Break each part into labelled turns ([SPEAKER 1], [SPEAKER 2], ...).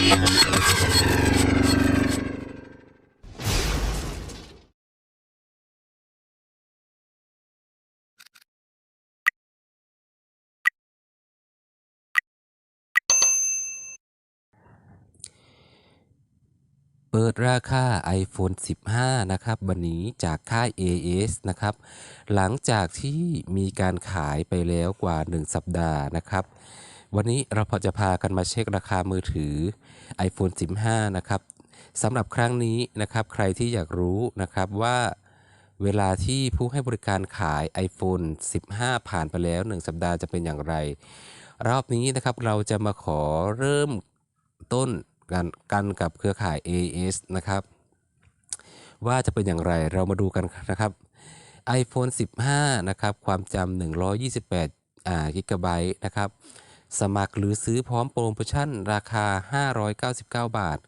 [SPEAKER 1] เปิดราคา iPhone 15 นะครับ วันนี้จากค่าย AS นะครับ หลังจากที่มีการขายไปแล้วกว่า 1 สัปดาห์นะครับ วันนี้เราพอจะพากันมาเช็คราคามือถือ iPhone 15 นะครับสำหรับครั้งนี้นะครับ ใครที่อยากรู้นะครับว่าเวลาที่ผู้ให้บริการขาย iPhone 15 ผ่านไปแล้ว 1 สัปดาห์จะเป็นอย่างไร รอบนี้นะครับเราจะมาขอเริ่มต้นกันกันกับเครือข่าย AS นะครับ ว่าจะเป็นอย่างไรเรามาดูกันนะครับ iPhone 15 นะครับ ความจำ128อ่ากิกะไบต์นะครับ สมัครหรือซื้อพร้อมโปรโมชั่นราคา 599 บาท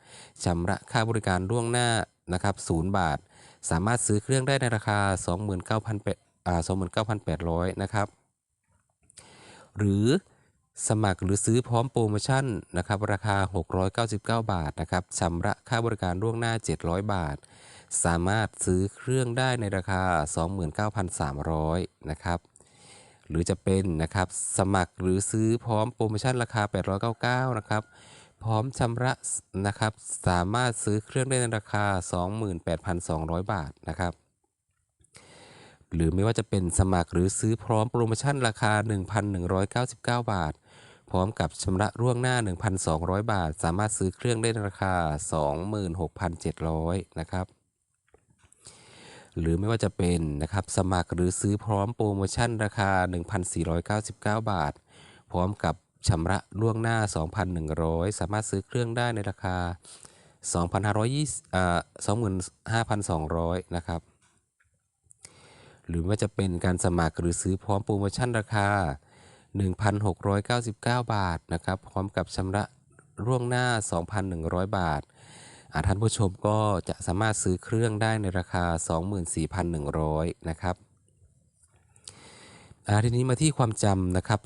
[SPEAKER 1] ชำระค่าบริการล่วงหน้านะครับ0บาท สามารถซื้อเครื่องได้ในราคา 29,800อ่า29,800 นะครับ หรือสมัครหรือซื้อพร้อมโปรโมชั่นนะครับราคา 699 บาทนะครับชำระค่าบริการล่วงหน้า 700 บาท สามารถซื้อเครื่องได้ในราคา 29,300 นะครับ หรือจะเป็นนะครับสมัครหรือซื้อพร้อมโปรโมชั่นราคา 899 นะครับ พร้อมชำระนะครับ สามารถซื้อเครื่องได้ในราคา 28,200 บาทนะครับ หรือไม่ว่าจะเป็นสมัครหรือซื้อพร้อมโปรโมชั่นราคา 1,199 บาท พร้อมกับชำระล่วงหน้า 1,200 บาท สามารถซื้อเครื่องได้ในราคา 26,700 นะครับ หรือไม่ว่าจะเป็นนะครับสมัครหรือซื้อพร้อมโปรโมชั่นราคา 1,499 บาท พร้อมกับชำระล่วงหน้า 2,100 สามารถซื้อเครื่องได้ในราคา 2,520อ่า25,200 นะครับ หรือว่าจะเป็นการสมัครหรือซื้อพร้อมโปรโมชั่นราคา 1,699 บาทนะครับ พร้อมกับชำระล่วงหน้า 2,100 บาทอ่า ท่านผู้ชมก็จะสามารถซื้อเครื่องได้ในราคา 24,100 นะครับทีนี้มาที่ความจำนะครับ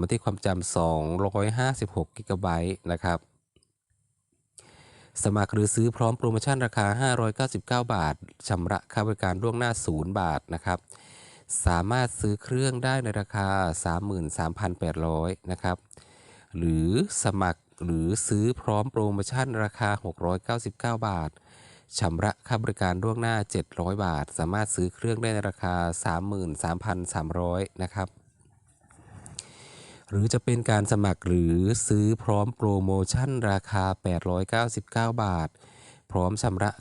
[SPEAKER 1] มาที่ความจำ256กิกะไบต์นะครับ สมัครหรือซื้อพร้อมโปรโมชั่นราคา 599 บาทชำระค่าบริการล่วงหน้า 0 บาทนะครับ สามารถซื้อเครื่องได้ในราคา 33,800 นะครับ หรือสมัคร หรือซื้อพร้อมโปรโมชั่นราคา 699 บาทชำระค่าบริการล่วงหน้า 700 บาท สามารถซื้อเครื่องได้ในราคา 33,300 นะครับ หรือจะเป็นการสมัครหรือซื้อพร้อมโปรโมชั่นราคา 899 บาท พร้อมชำระ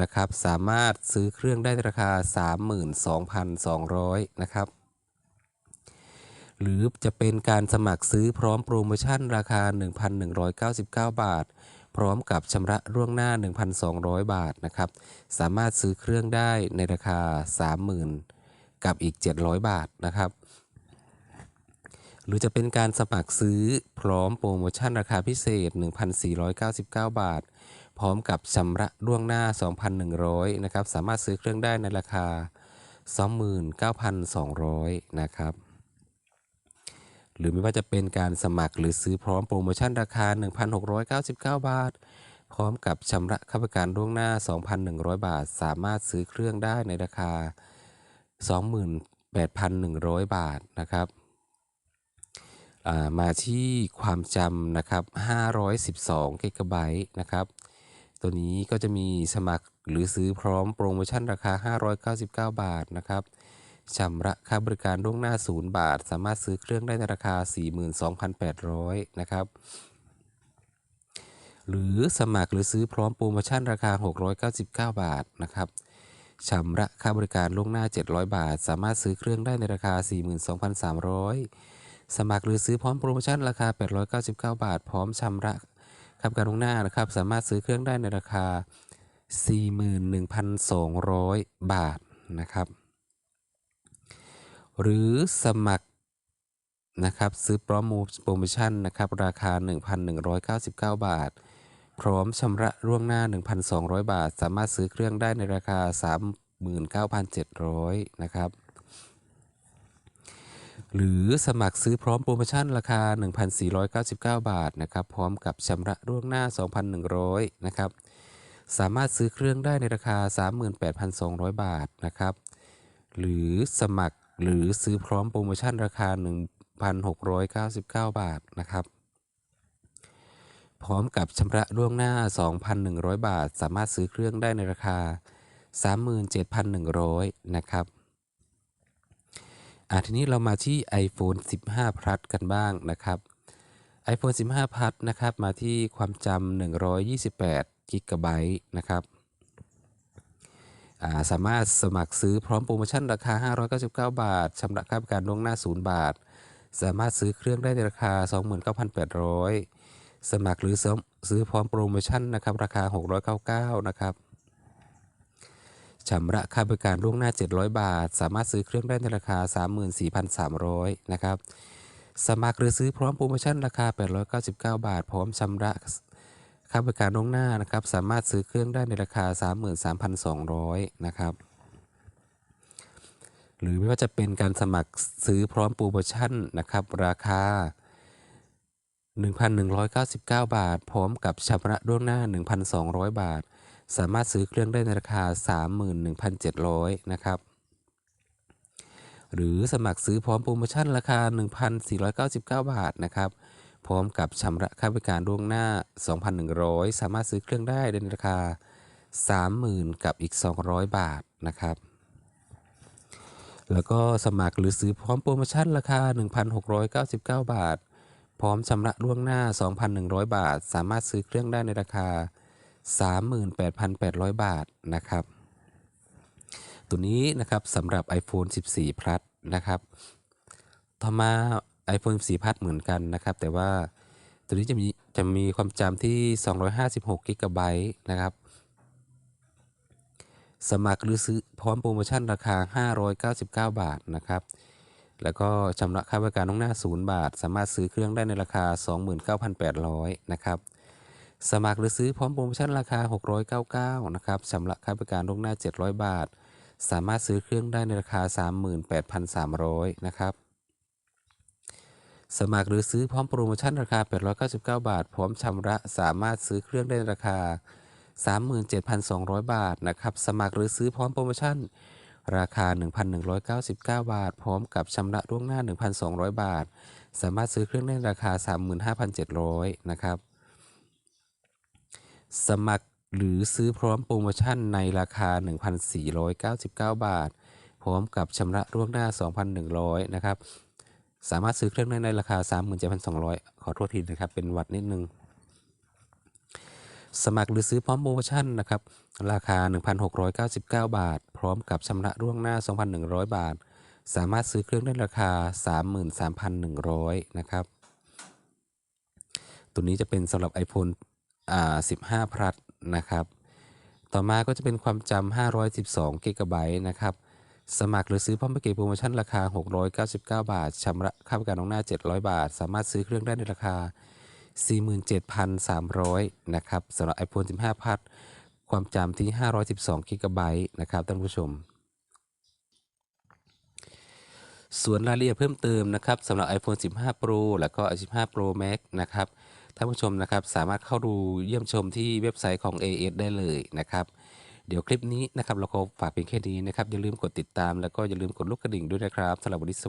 [SPEAKER 1] นะครับ สามารถซื้อเครื่องได้ในราคา 32,200 นะครับ หรือจะเป็นการสมัครซื้อพร้อมโปรโมชั่นราคา 1,199 บาท พร้อมกับชำระล่วงหน้า 1,200 บาทนะครับ สามารถซื้อเครื่องได้ในราคา 30,000 กับอีก 700 บาทนะครับ หรือจะเป็นการสมัครซื้อพร้อมโปรโมชั่นราคาพิเศษ 1,499 บาท พร้อมกับชำระล่วงหน้า 2,100 นะครับ สามารถซื้อเครื่องได้ในราคา 29,200 นะครับ หรือไม่ว่าจะเป็นการสมัครหรือซื้อพร้อมโปรโมชั่นราคา 1,699 บาท พร้อมกับชำระค่าบริการล่วงหน้า 2,100 บาท สามารถซื้อเครื่องได้ในราคา 28,100 บาทนะครับามาที่ความจำนะครับ 512กิกะไบต์นะครับ ตัวนี้ก็จะมีสมัครหรือซื้อพร้อมโปรโมชั่นราคา 599 บาทนะครับ ชำระค่าบริการล่วงหน้า 0 บาท สามารถซื้อเครื่องได้ในราคา 42,800 นะครับ หรือสมัครหรือซื้อพร้อมโปรโมชั่นราคา 699 บาทนะครับชำระค่าบริการล่วงหน้า 700 บาท สามารถซื้อเครื่องได้ในราคา 42,300 สมัครหรือซื้อพร้อมโปรโมชั่นราคา 899 บาท พร้อมชำระค่าบริการล่วงหน้านะครับ สามารถซื้อเครื่องได้ในราคา 41,200 บาทนะครับ หรือสมัครนะครับซื้อพร้อมโปรโมชั่นนะครับราคา 1,199 บาท พร้อมชำระล่วงหน้า 1,200 บาท สามารถซื้อเครื่องได้ในราคา 39,700 นะครับ หรือสมัครซื้อพร้อมโปรโมชั่นราคา 1,499 บาทนะครับพร้อมกับชำระล่วงหน้า 2,100 นะครับ สามารถซื้อเครื่องได้ในราคา 38,200 บาทนะครับ หรือสมัคร หรือซื้อพร้อมโปรโมชั่นราคา 1,699 บาทนะครับ พร้อมกับชำระล่วงหน้า 2,100 บาท สามารถซื้อเครื่องได้ในราคา 37,100 นะครับอะทีนี้เรามาที่ iPhone 15 Plus กันบ้างนะครับ iPhone 15 Plus นะครับ มาที่ความจำ128 g b นะครับ สามารถสมัครซื้อพร้อมโปรโมชั่นราคา 599 บาทชำระค่าบริการล่วงหน้า 0 บาท สามารถซื้อเครื่องได้ในราคา 29,800 สมัครหรือซื้อซื้อพร้อมโปรโมชั่นนะครับราคา 699 นะครับชำระค่าบริการล่วงหน้า 700 บาท สามารถซื้อเครื่องได้ในราคา 34,300 นะครับ สมัครหรือซื้อพร้อมโปรโมชั่นราคา 899 บาท พร้อมชำระ ค่าบริการล่วงหน้านะครับ สามารถซื้อเครื่องได้ในราคา 33,200 นะครับ หรือไม่ว่าจะเป็นการสมัครซื้อพร้อมโปรโมชั่นนะครับ ราคา 1,199 บาท พร้อมกับชำระล่วงหน้า 1,200 บาท สามารถซื้อเครื่องได้ในราคา 31,700 นะครับหรือสมัครซื้อพร้อมโปรโมชั่นราคา 1,499 บาทนะครับ พร้อมกับชำระค่าบริการล่วงหน้า 2,100 สามารถซื้อเครื่องได้ในราคา 30,000 กับอีก 200 บาทนะครับ แล้วก็สมัครหรือซื้อพร้อมโปรโมชั่นราคา 1,699 บาท พร้อมชำระล่วงหน้า 2,100 บาท สามารถซื้อเครื่องได้ในราคา 38,800 บาทนะครับ ตัวนี้นะครับสำหรับ iPhone 14 Plus นะครับ ต่อมา iPhone 14 Plus เหมือนกันนะครับ แต่ว่าตัวนี้จะมีจะมีความจำที่ 256 g b นะครับ สมัครหรือซื้อพร้อมโปรโมชั่นราคา 599 บาทนะครับ แล้วก็ชำระค่าบริการล่วงหน้า 0 บาท สามารถซื้อเครื่องได้ในราคา 29,800 นะครับสมัครหรือซื้อพร้อมโปรโมชั่นราคา 699 นะครับชำระค่าบริการล่วงหน้า 700 บาท สามารถซื้อเครื่องได้ในราคา 38,300 นะครับ สมัครหรือซื้อพร้อมโปรโมชั่นราคา 899 บาท พร้อมชำระสามารถซื้อเครื่องได้ราคา 37,200 บาทนะครับ สมัครหรือซื้อพร้อมโปรโมชั่น ราคา 1,199 บาท พร้อมกับชำระล่วงหน้า 1,200 บาท สามารถซื้อเครื่องได้ในราคา 35,700 นะครับ สมัครหรือซื้อพร้อมโปรโมชั่นในราคา 1,499 บาท พร้อมกับชำระล่วงหน้า 2,100 นะครับ สามารถซื้อเครื่องได้ในราคา 37,200 ขอโทษทีนะครับ เป็นวัดนิดนึง สมัครหรือซื้อพร้อมโปรโมชั่นนะครับ ราคา 1,699 บาท พร้อมกับชำระล่วงหน้า 2,100 บาท สามารถซื้อเครื่องได้ราคา 33,100 นะครับ ตัวนี้จะเป็นสำหรับ iPhone อ่า15 Plus นะครับ ต่อมาก็จะเป็นความจำ512 g b นะครับ สมัครหรือซื้อพร้อมแพ็กเกจโปรโมชั่นราคา 699 บาทชำระค่าบริการล่วงหน้า 700 บาท สามารถซื้อเครื่องได้ในราคา 47,300 นะครับสำหรับ iPhone 15 Plus ความจำที่ 512 g b นะครับท่านผู้ชม ส่วนรายละเอียดเพิ่มเติมนะครับสำหรับ iPhone 15 Pro แล้วก็ 15 Pro Max นะครับท่านผู้ชมนะครับสามารถเข้าดูเยี่ยมชมที่เว็บไซต์ของ AS ได้เลยนะครับ เดี๋ยวคลิปนี้นะครับเราก็ฝากเพียงแค่นี้นะครับอย่าลืมกดติดตามแล้วก็อย่าลืมกดลูกกระดิ่งด้วยนะครับสำหรับวันนี้สวัสดี